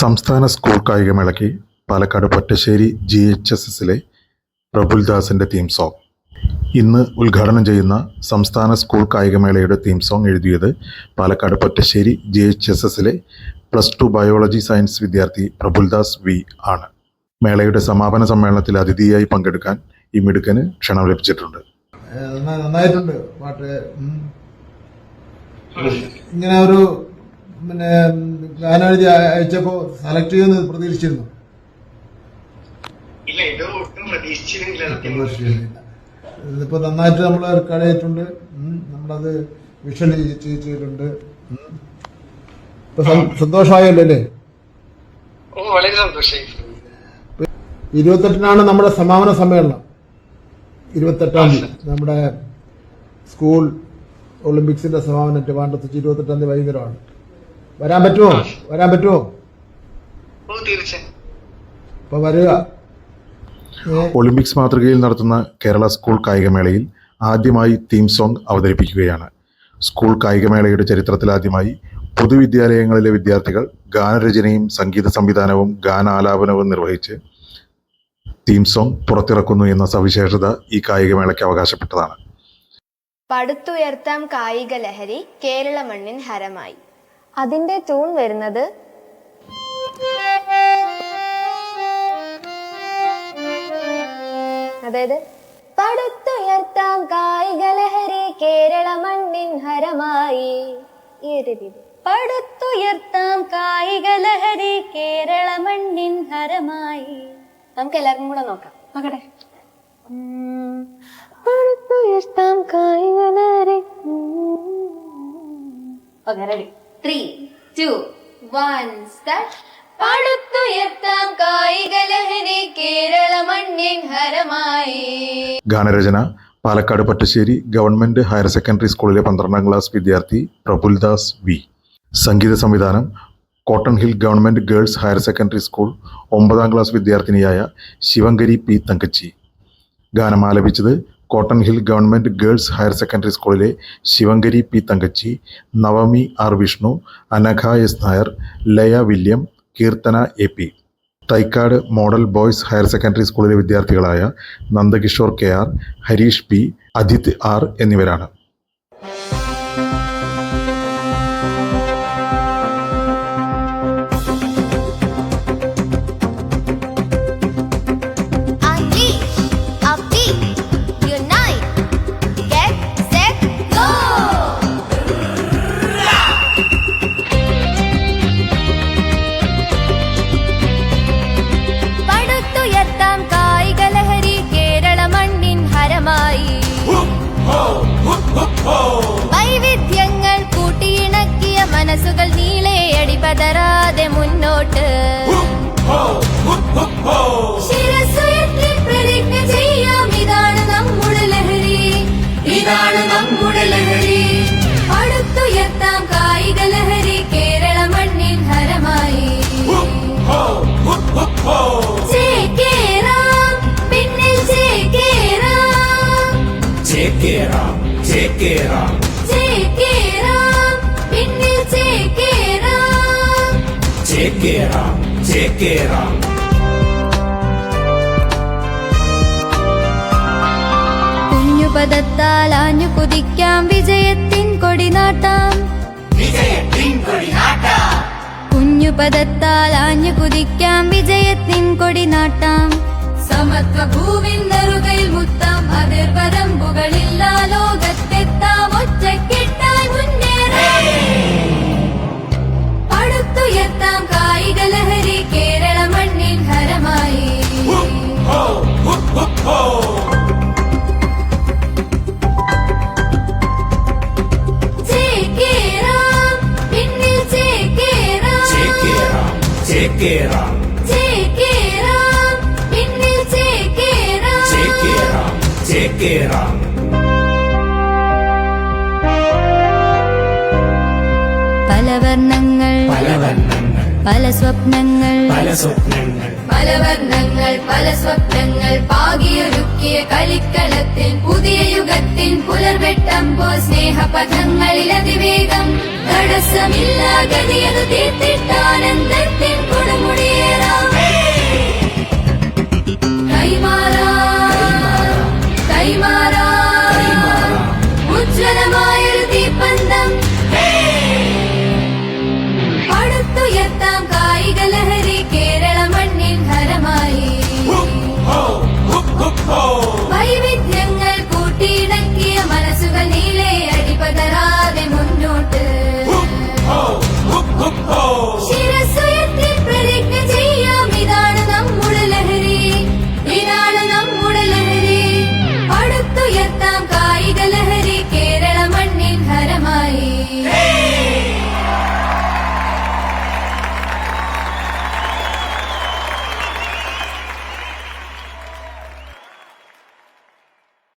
സംസ്ഥാന school കായികമേളയ്ക്ക് Palakkad Pottassery G H S എസിലെ പ്രഫുൽദാസിന്റെ തീം സോങ് ഇന്ന് ഉദ്ഘാടനം ചെയ്യുന്ന സംസ്ഥാന സ്കൂൾ കായികമേളയുടെ തീം സോങ് എഴുതിയത് Palakkad Pottassery G H S എസിലെ പ്ലസ് ടു ബയോളജി സയൻസ് വിദ്യാർത്ഥി പ്രഫുൽദാസ് വി ആണ്. മേളയുടെ സമാപന സമ്മേളനത്തിൽ അതിഥിയായി പങ്കെടുക്കാൻ ഈ മിടുക്കന് ക്ഷണം ലഭിച്ചിട്ടുണ്ട്. നന്നായിട്ടുണ്ട് പാട്ട്. ഇങ്ങനെ ഒരു പിന്നെ പ്ലാൻ എഴുതി അയ- അയച്ചപ്പോ സെലക്ട് ചെയ്യുമെന്ന് പ്രതീക്ഷിച്ചിരുന്നു. ഇതിപ്പോ നന്നായിട്ട് നമ്മൾ റെക്കോർഡ് ചെയ്തിട്ടുണ്ട് ഉം. നമ്മളത് വിഷ്വലി ചെയ്തിട്ടുണ്ട്. ഇപ്പൊ സന്തോഷമായല്ലോ അല്ലേ? ഇരുപത്തെട്ടിനാണ് നമ്മുടെ സമാപന സമ്മേളനം. ഇരുപത്തെട്ടാം തീയതി. നമ്മുടെ സ്കൂൾ ഒളിമ്പിക്സിന്റെ സമാപനം ട്രിവാൻഡ്രത്ത് ഇരുപത്തെട്ടാം തീയതി വൈകുന്നേരമാണ്. വരാൻ പറ്റുമോ? വരാൻ പറ്റുമോ? അപ്പൊ വരിക. ഒളിമ്പിക്സ് മാതൃകയിൽ നടത്തുന്ന കേരള സ്കൂൾ കായികമേളയിൽ ആദ്യമായി തീം സോങ് അവതരിപ്പിക്കുകയാണ്. സ്കൂൾ കായികമേളയുടെ ചരിത്രത്തിലാദ്യമായി പൊതുവിദ്യാലയങ്ങളിലെ വിദ്യാർത്ഥികൾ ഗാനരചനയും സംഗീത സംവിധാനവും ഗാനാലാപനവും നിർവഹിച്ച് തീം സോങ് പുറത്തിറക്കുന്നു എന്ന സവിശേഷത ഈ കായികമേളയ്ക്ക് അവകാശപ്പെട്ടതാണ്. പടുത്തുയർത്താം കായിക ലഹരി കേരള മണ്ണിൻ ഹരമായി. അതിന്റെ ട്യൂൺ വരുന്നത് അതായത് പടുത്തുയർത്താം കായിക ലഹരി കേരള മണ്ണിൻ ഹരമായി. ഈ ഒരു രീതി. പടുത്തുയർത്താം കായിക ലഹരി കേരള മണ്ണിൻ ഹരമായി. നമുക്ക് എല്ലാവർക്കും കൂടെ നോക്കാം. നോക്കട്ടെ. പടുത്തുയർത്താം കായിക ലഹരി okay ready three two one start കായിക ലഹരി കേരള മണ്ണിൻ ഹരമായി. ഗാനരചന Palakkad Pattassery government higher secondary സ്കൂളിലെ പന്ത്രണ്ടാം ക്ലാസ് വിദ്യാർത്ഥി പ്രഫുൽദാസ് വി. സംഗീത സംവിധാനം Cotton Hill government girls higher secondary school ഒമ്പതാം ക്ലാസ് വിദ്യാർത്ഥിനിയായ ശിവങ്കരി പി തങ്കച്ചി. ഗാനം ആലപിച്ചത് Cotton Hill government girls higher secondary സ്കൂളിലെ Shivankari P Thankachi Navami R Vishnu Anagha S Nair Laya William Keerthana A P. Thycaud model boys higher secondary സ്കൂളിലെ വിദ്യാർത്ഥികളായ Nandakishore K R Harish P Ajith R എന്നിവരാണ്. ചേക്കേറാം ചേക്കേറാം, പിന്നിൽ ചേക്കേറാം. ചേക്കേറാം ചേക്കേറാം കുഞ്ഞുപദത്താൽ ആഞ്ഞു കുതിക്കാം വിജയത്തിൻ കൊടിനാട്ടാം കുഞ്ഞുപദത്താൽ ആഞ്ഞു കുതിക്കാം വിജയത്തിൻ കൊടിനാട്ടാം സമത്വ മുത്തം അതിർവരമ്പുകളില്ല ലോകത്തെത്താം. ഒറ്റക്കെട്ടായി മുന്നേറാം. അടുത്തുയർത്താം കായിക ലഹരി കേരള മണ്ണിൻ ഹരമായി. ചേക്കേറാം ചേക്കേറാം ചേക്കേറാം, ചേക്കേറാം പല വർണങ്ങൾ പല വർണങ്ങൾ പല സ്വപ്നങ്ങൾ പല സ്വപ്നങ്ങൾ. പല വർണങ്ങൾ പല സ്വപ്നങ്ങൾ പാകിയൊരുക്കിയ കളിക്കളത്തിൽ പുതിയ യുഗത്തിൽ പുലർവെട്ടം പോ സ്നേഹപഥങ്ങളിൽ അതിവേഗം. തടസ്സ ഗതിയത് തീർത്തിട്ടാനന്ദത്തിൻ കൊടുമുടിയേറാം. കൈമാറാ